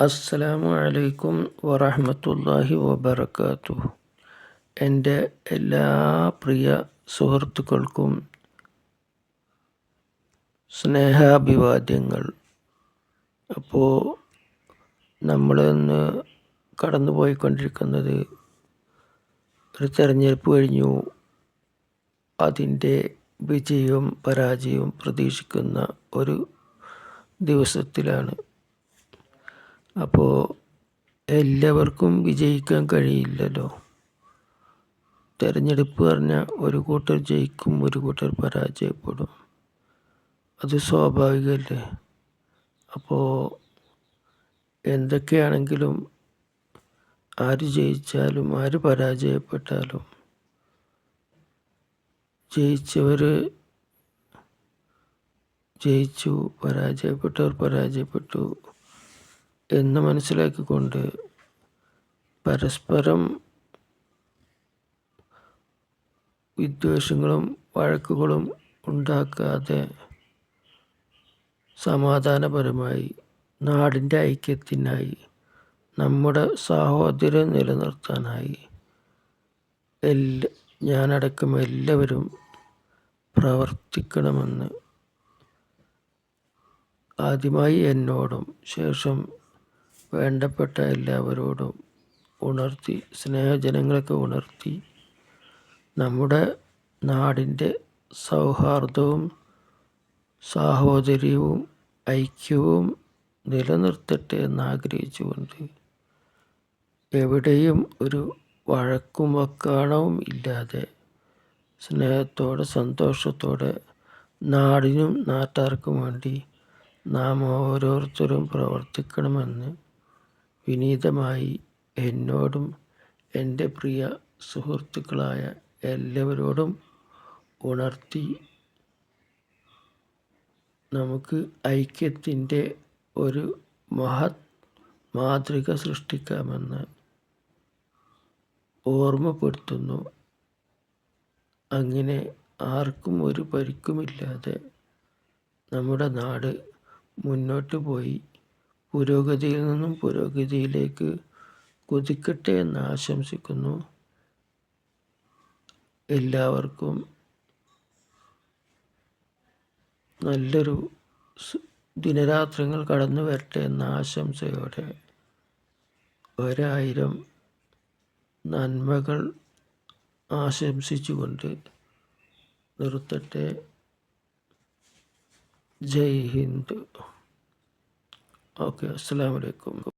അസ്സലാമു അലൈക്കും വറഹമത്തല്ലാഹി വബർക്കാത്തു എന്റെ എല്ലാ പ്രിയ സുഹൃത്തുക്കൾക്കും സ്നേഹാഭിവാദ്യങ്ങൾ. അപ്പോൾ നമ്മളിന്ന് കടന്നു പോയിക്കൊണ്ടിരിക്കുന്നത് ഒരു തെരഞ്ഞെടുപ്പ് കഴിഞ്ഞു. അതിന്റെ വിജയവും പരാജയവും പ്രതീക്ഷിക്കുന്ന ഒരു ദിവസത്തിലാണ്. അപ്പോൾ എല്ലാവർക്കും വിജയിക്കാൻ കഴിയില്ലല്ലോ. തിരഞ്ഞെടുപ്പ് പറഞ്ഞാൽ ഒരു കൂട്ടർ ജയിക്കും ഒരു കൂട്ടർ പരാജയപ്പെടും. അത് സ്വാഭാവികമല്ലേ അപ്പോൾ എന്തൊക്കെയാണെങ്കിലും ആര് ജയിച്ചാലും ആര് പരാജയപ്പെട്ടാലും ജയിച്ചവർ ജയിച്ചു പരാജയപ്പെട്ടവർ പരാജയപ്പെട്ടു. എന്ന് മനസ്സിലാക്കിക്കൊണ്ട് പരസ്പരം വിദ്വേഷങ്ങളും വഴക്കുകളും ഉണ്ടാക്കാതെ സമാധാനപരമായി നാടിന്റെ ഐക്യത്തിനായി നമ്മുടെ സാഹോദര്യം നിലനിർത്താനായി എല്ലാ ഞാനടക്കം എല്ലാവരും പ്രവർത്തിക്കണമെന്ന് ആദ്യമായി എന്നോടും ശേഷം വേണ്ടപ്പെട്ട എല്ലാവരോടും ഉണർത്തി സ്നേഹജനങ്ങളൊക്കെ ഉണർത്തി നമ്മുടെ നാടിന്റെ സൗഹാർദ്ദവും സാഹോദര്യവും ഐക്യവും നിലനിർത്തട്ടെ എന്നാഗ്രഹിച്ചുകൊണ്ട് എവിടെയും ഒരു വഴക്കും വക്കാണവും ഇല്ലാതെ സ്നേഹത്തോടെ സന്തോഷത്തോടെ നാടിനും നാട്ടാർക്കും വേണ്ടി നാം ഓരോരുത്തരും പ്രവർത്തിക്കണമെന്ന് വിനീതമായി എന്നോടും എന്റെ പ്രിയ സുഹൃത്തുക്കളായ എല്ലാവരോടും ഉണർത്തി നമുക്ക് ഐക്യത്തിന്റെ ഒരു മഹത് മാതൃക സൃഷ്ടിക്കാമെന്ന് ഓർമ്മപ്പെടുത്തുന്നു. അങ്ങനെ ആർക്കും ഒരു പരിക്കുമില്ലാതെ നമ്മുടെ നാട് മുന്നോട്ട് പോയി. പുരോഗതിയിൽ നിന്നും പുരോഗതിയിലേക്ക് കുതിക്കട്ടെ എന്ന് ആശംസിക്കുന്നു. എല്ലാവർക്കും നല്ലൊരു ദിനരാത്രങ്ങൾ കടന്നു വരട്ടെ എന്ന ആശംസയോടെ ഒരായിരം നന്മകൾ ആശംസിച്ചുകൊണ്ട് നിർത്തട്ടെ. ജയ് ഹിന്ദ്. ഓക്കെ അസ്സാം വലൈക്കും